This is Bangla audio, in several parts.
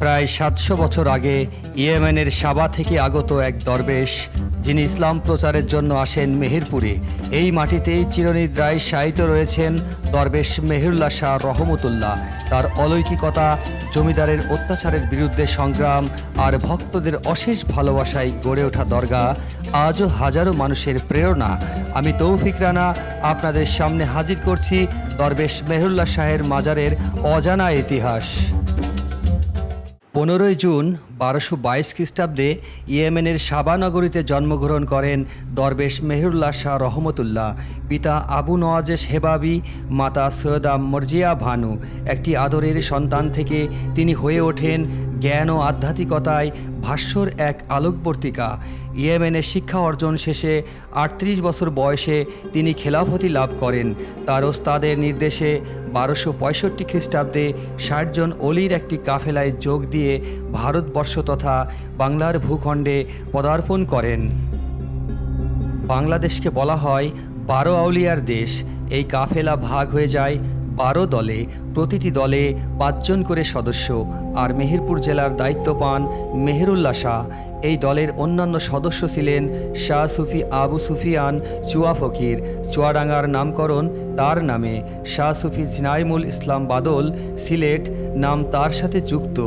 প্রায় সাতশো বছর আগে ইয়েমেনের সাবা থেকে আগত এক দরবেশ, যিনি ইসলাম প্রচারের জন্য আসেন মেহেরপুরে, এই মাটিতেই চিরনিদ্রায় শায়িত রয়েছেন দরবেশ মেহেরুল্লাহ শাহ রহমতুল্লাহ। তার অলৌকিকতা, জমিদারের অত্যাচারের বিরুদ্ধে সংগ্রাম আর ভক্তদের অশেষ ভালোবাসায় গড়ে ওঠা দরগা আজও হাজারো মানুষের প্রেরণা। আমি তৌফিক রানা আপনাদের সামনে হাজির করছি দরবেশ মেহরুল্লাহ শাহের মাজারের অজানা ইতিহাস। পনেরোই জুন বারোশো বাইশ খ্রিস্টাব্দে ইয়েমেনের সাবা নগরীতে জন্মগ্রহণ করেন দরবেশ মেহরুল্লাহ শাহ রহমতুল্লাহ। পিতা আবু নওয়াজেশ হেবাবি মাতা সৈয়দা মর্জিয়া ভানু। একটি আদরের সন্তান থেকে তিনি হয়ে ওঠেন জ্ঞান ও আধ্যাত্মিকতায় ভাষ্যর এক আলোকবর্তিকা। ইয়েমেনের শিক্ষা অর্জন শেষে আটত্রিশ বছর বয়সে তিনি খেলাফতি লাভ করেন। তার ওস্তাদের নির্দেশে বারোশো পঁয়ষট্টি খ্রিস্টাব্দে ষাটজন অলির একটি কাফেলায় যোগ দিয়ে ভারতবর্ষ তথা বাংলার ভূখণ্ডে পদার্পণ করেন। বাংলাদেশকে বলা হয় বারো আউলিয়ার দেশ। এই কাফেলা ভাগ হয়ে যায় বারো দলে, প্রতিটি দলে পাঁচজন করে সদস্য আর মেহেরপুর জেলার দায়িত্ব পান মেহেরুল্লাহ শাহ। এই দলের অন্যান্য সদস্য ছিলেন শাহ সুফি আবু সুফিয়ান চুয়া ফকির। চুয়াডাঙ্গার নামকরণ তার নামে। শাহ সুফি জিনাইমুল ইসলাম বাদল সিলেট নাম তার সাথে যুক্ত।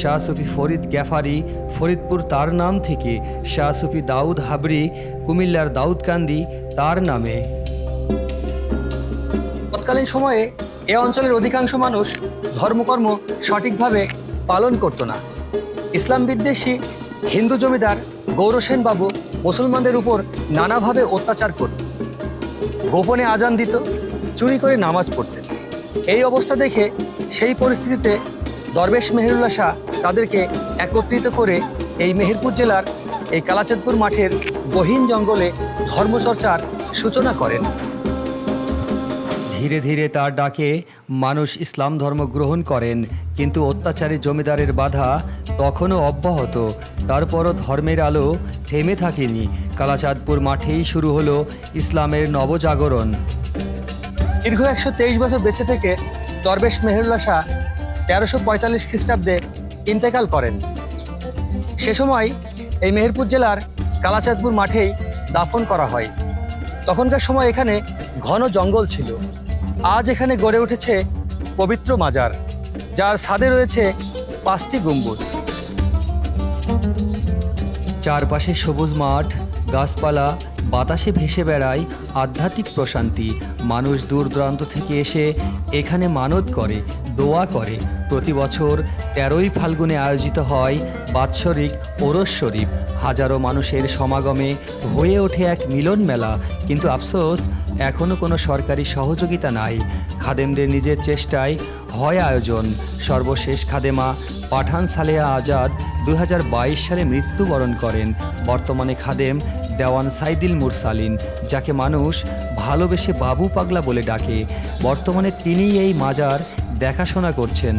শাহ সুফি ফরিদ গ্যাফারি ফরিদপুর তার নাম থেকে। শাহ সুফি দাউদ হাবরি কুমিল্লার দাউদকান্দি তার নামে। তৎকালীন সময়ে এ অঞ্চলের অধিকাংশ মানুষ ধর্মকর্ম সঠিকভাবে পালন করত না। ইসলাম বিদ্বেষী হিন্দু জমিদার গৌরসেন বাবু মুসলমানদের উপর নানাভাবে অত্যাচার করত। গোপনে আজান দিত, চুরি করে নামাজ পড়তেন। এই অবস্থা দেখে সেই পরিস্থিতিতে দরবেশ মেহেরুল্লাহ শাহ তাদেরকে একত্রিত করে এই মেহেরপুর জেলার এই কালাচাঁদপুর মাঠের গহীন জঙ্গলে ধর্মচর্চার সূচনা করেন। ধীরে ধীরে তার ডাকে মানুষ ইসলাম ধর্ম গ্রহণ করেন, কিন্তু অত্যাচারী জমিদারের বাধা তখনও অব্যাহত। তারপরও ধর্মের আলো থেমে থাকেনি। কালাচাঁদপুর মাঠেই শুরু হলো ইসলামের নবজাগরণ। দীর্ঘ একশো তেইশ বছর বেঁচে থেকে দরবেশ মেহেরুল্লাহ শাহ তেরোশো পঁয়তাল্লিশ খ্রিস্টাব্দে ইন্তেকাল করেন। সে সময় এই মেহেরপুর জেলার কালাচাঁদপুর মাঠেই দাফন করা হয়। তখনকার সময় এখানে ঘন জঙ্গল ছিল। আজ এখানে গড়ে উঠেছে পবিত্র মাজার, যার ছাদে রয়েছে পাঁচটি গম্বুজ। চারপাশে সবুজ মাঠ, গাছপালা বাতাসে ভেসে বেড়ায় আধ্যাত্মিক প্রশান্তি। মানুষ দূর দূরান্ত থেকে এসে এখানে মানত করে, দোয়া করে। প্রতি বছর তেরোই ফাল্গুনে আয়োজিত হয় বাৎসরিক ওরস শরীফ। হাজারো মানুষের সমাগমে হয়ে ওঠে এক মিলন মেলা। কিন্তু আফসোস এখনও কোনো সরকারি সহযোগিতা নাই। খাদেমদের নিজের চেষ্টায় হয় আয়োজন। সর্বশেষ খাদেমা পাঠান সালেহা আজাদ দু হাজার বাইশ সালে মৃত্যুবরণ করেন। বর্তমানে খাদেম দেওয়ান সাইদিল মুরসালিন, যাকে মানুষ ভালোবেসে বাবু পাগলা বলে ডাকে। বর্তমানে তিনিই এই মাজার দেখাশোনা করছেন।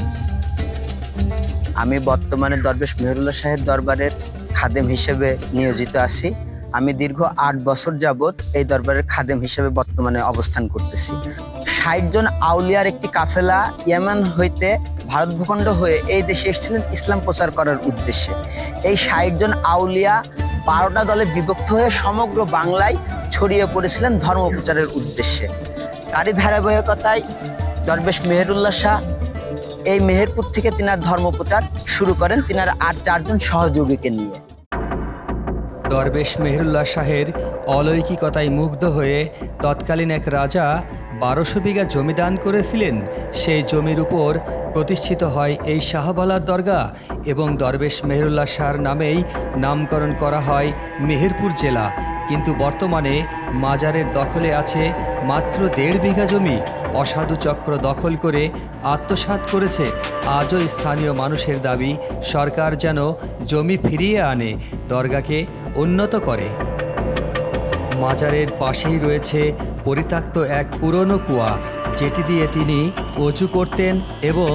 আমি বর্তমানে দরবেশ মেহরুল্লাহ সাহেব দরবারের খাদেম হিসেবে নিয়োজিত আছি। আমি দীর্ঘ আট বছর যাবৎ এই দরবারের খাদেম হিসেবে বর্তমানে অবস্থান করতেছি। ষাট জন আউলিয়ার একটি কাফেলা ইয়েমেন হইতে ভারত ভূখণ্ড হয়ে এই দেশে এসেছিলেন ইসলাম প্রচার করার উদ্দেশ্যে। এই ষাট জন আউলিয়া বারোটা দলে বিভক্ত হয়ে সমগ্র বাংলায় ছড়িয়ে পড়েছিলেন ধর্ম প্রচারের উদ্দেশ্যে। তারই ধারাবাহিকতায় দরবেশ মেহেরুল্লাহ শাহ এই মেহেরপুর থেকে তিনার ধর্মপ্রচার শুরু করেন তিনার আর চারজন সহযোগীকে নিয়ে। দরবেশ মেহরুল্লাহ শাহের অলৌকিকতায় মুগ্ধ হয়ে তৎকালীন এক রাজা বারোশো বিঘা জমি দান করেছিলেন, সেই জমির উপর প্রতিষ্ঠিত হয় এই শাহবালার দরগা এবং দরবেশ মেহরুল্লাহ শাহর নামেই নামকরণ করা হয় মেহেরপুর জেলা। কিন্তু বর্তমানে মাজারের দখলে আছে মাত্র দেড় বিঘা জমি, অসাধু চক্র দখল করে আত্মসাৎ করেছে আজও স্থানীয় মানুষের দাবি, সরকার যেন জমি ফিরিয়ে আনে দরগাকে উন্নত করে। মাজারের পাশেই রয়েছে পরিত্যক্ত এক পুরনো কুয়া, যেটি দিয়ে তিনি অজু করতেন এবং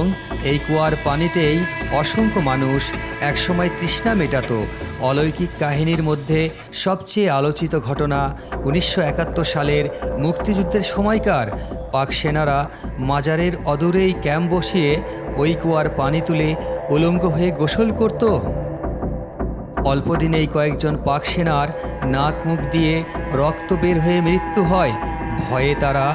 এই কুয়ার পানিতেই অসংখ্য মানুষ একসময় তৃষ্ণা মেটাত। অলৌকিক কাহিনীর মধ্যে সবচেয়ে আলোচিত ঘটনা উনিশশো একাত্তর সালের মুক্তিযুদ্ধের সময়কার। পাক সেনারা মাজারের অদূরেই ক্যাম্প বসিয়ে ওই কুয়ার পানি তুলে উলঙ্গ হয়ে গোসল করতো। অল্পদিনেই কয়েকজন পাক সেনার নাক মুখ দিয়ে রক্ত বের হয়ে মৃত্যু হয়। ভয়ে তারা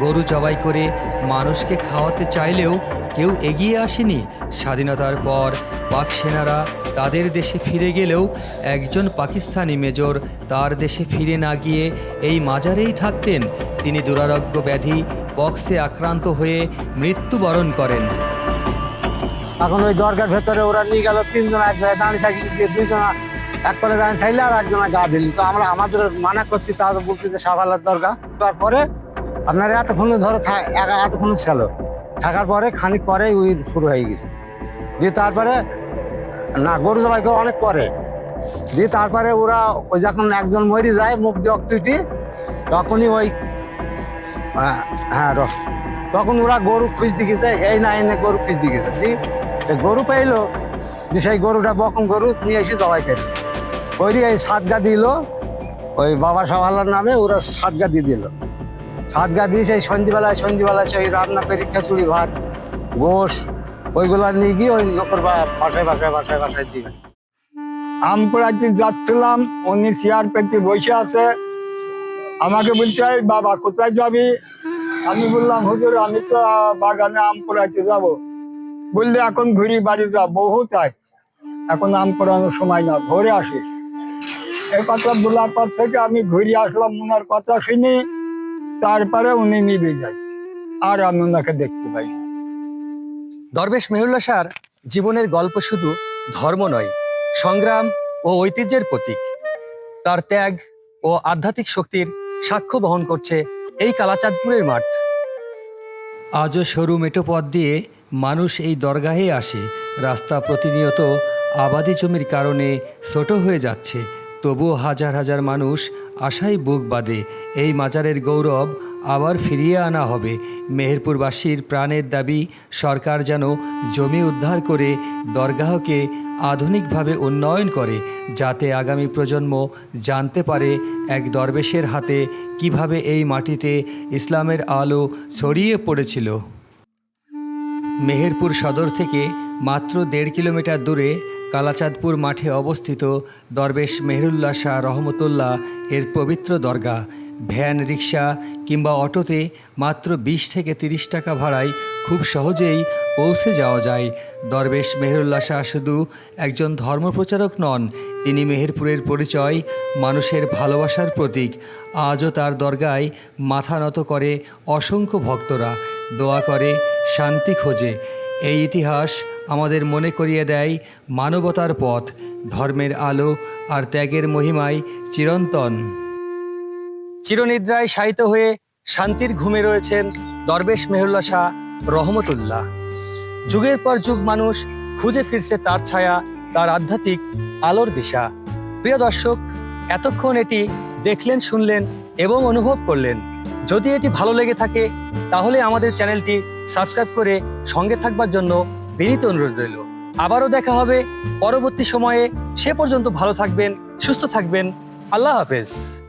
গরু জবাই করে মানুষকে খাওয়াতে চাইলেও কেউ এগিয়ে আসেনি। স্বাধীনতার পর পাক সেনারা তাদের দেশে ফিরে গেলেও একজন পাকিস্তানি মেজর তার দেশে ফিরে না গিয়ে এই মাজারেই থাকতেন। তিনি দুরারোগ্য ব্যাধি বক্সে আক্রান্ত হয়ে মৃত্যুবরণ করেন। এখন ওই দরগার ভেতরে ওরা নিয়ে গেল, তিনজন এক জায়গায় দাঁড়িয়ে থাকি দিয়ে দুইজন এক করে দাঁড়িয়ে থাকলে আর একজনের গা দিল তো আমরা আমাদের মানা করছি তারা বলছি যে সাফালার দরকার তারপরে আপনার এতক্ষণ ধরে এতক্ষণ ছিল। থাকার পরে খানিক পরে ওই শুরু হয়ে গেছে। দিয়ে তারপরে, না, গরু জবাইকে অনেক পরে। দিয়ে তারপরে ওরা ওই যখন একজন মরি যায়, মুখ দিয়ে অক্তুটি তখনই ওই হ্যাঁ তখন ওরা গরু খুঁজতে গেছে, এই না এনে গরু খুঁজতে গেছে। দি সে গরু পাইলো, যে সেই গরুটা বকন গরু নিয়ে এসে জবাই করে। ওই দিয়ে এই সাতগা দিল, ওই বাবা সাহালার নামে ওরা সাতগা দিয়ে দিল। সাতগা দিয়ে সেই সন্ধ্যেবেলায় সন্ধ্যেবেলায় সেই রান্না করে খিচুড়ি, ভাত, গোশ, ওইগুলো নিয়ে গিয়ে ওই নকর বা বাসায় বাসায় বাসায় বাসায় দিবে আমপুরাতে যাচ্ছিলাম, উনি চেয়ার পেতে বসে আছে। আমাকে বলছে বাবা, কোথায় যাবি? আমি বললাম, হুজুর, আমি তো বাগানে আম পোড়াইতে যাব। বললে এখন ঘুরি বাড়ি যা বহু তাই। এখন আম করানোর সময় না ভোরে আসিস এই কথা বলার পর থেকে আমি ঘুরে আসলাম ওনার কথা শুনি তারপরে উনি নিবে যায়। আর আমি ওনাকে দেখতে পাই দরবেশ মেহুল্লা শাহর জীবনের গল্প শুধু ধর্ম নয় সংগ্রাম ও ঐতিহ্যের প্রতীক। তার ত্যাগ ও আধ্যাত্মিক শক্তির সাক্ষ্য বহন করছে এই কালাচাঁদপুরের মাঠ। আজও সরু মেটো পথ দিয়ে মানুষ এই দরগাহে আসে। রাস্তা প্রতিনিয়ত আবাদি জমির কারণে ছোট হয়ে যাচ্ছে। তবুও হাজার হাজার মানুষ আশায় বুক বাঁধে। এই মাজারের গৌরব আবার ফিরিয়ে আনা হবে। মেহেরপুরবাসীর প্রাণের দাবি, সরকার যেন জমি উদ্ধার করে দরগাহকে আধুনিকভাবে উন্নয়ন করে, যাতে আগামী প্রজন্ম জানতে পারে এক দরবেশের হাতে কীভাবে এই মাটিতে ইসলামের আলো ছড়িয়ে পড়েছিল। মেহেরপুর সদর থেকে মাত্র দেড় কিলোমিটার দূরে কালাচাঁদপুর মাঠে অবস্থিত দরবেশ মেহরুল্লাহ শাহ রহমতুল্লাহ এর পবিত্র দরগা। ভ্যান রিক্সা কিংবা অটোতে মাত্র বিশ থেকে তিরিশ টাকা ভাড়ায় খুব সহজেই পৌঁছে যাওয়া যায়। দরবেশ মেহরুল্লাহ শাহ শুধু একজন ধর্মপ্রচারক নন তিনি মেহেরপুরের পরিচয়, মানুষের ভালোবাসার প্রতীক। আজও তার দরগায় মাথা নত করে অসংখ্য ভক্তরা। দোয়া করে, শান্তি খোঁজে। এই ইতিহাস আমাদের মনে করিয়ে দেয় মানবতার পথ, ধর্মের আলো আর ত্যাগের মহিমায় চিরন্তন। চিরনিদ্রায় শায়িত হয়ে শান্তির ঘুমে রয়েছেন দরবেশ মেহুল্লা শাহ। রহমতুল্লাহ। যুগের পর যুগ মানুষ খুঁজে ফিরছে তার ছায়া, তার আধ্যাত্মিক আলোর দিশা। প্রিয় দর্শক, এতক্ষণ এটি দেখলেন, শুনলেন এবং অনুভব করলেন। যদি এটি ভালো লেগে থাকে, তাহলে আমাদের চ্যানেলটি সাবস্ক্রাইব করে সঙ্গে থাকবার জন্য বিনীত অনুরোধ রইল। আবারও দেখা হবে পরবর্তী সময়ে। সে পর্যন্ত ভালো থাকবেন, সুস্থ থাকবেন। আল্লাহ হাফেজ।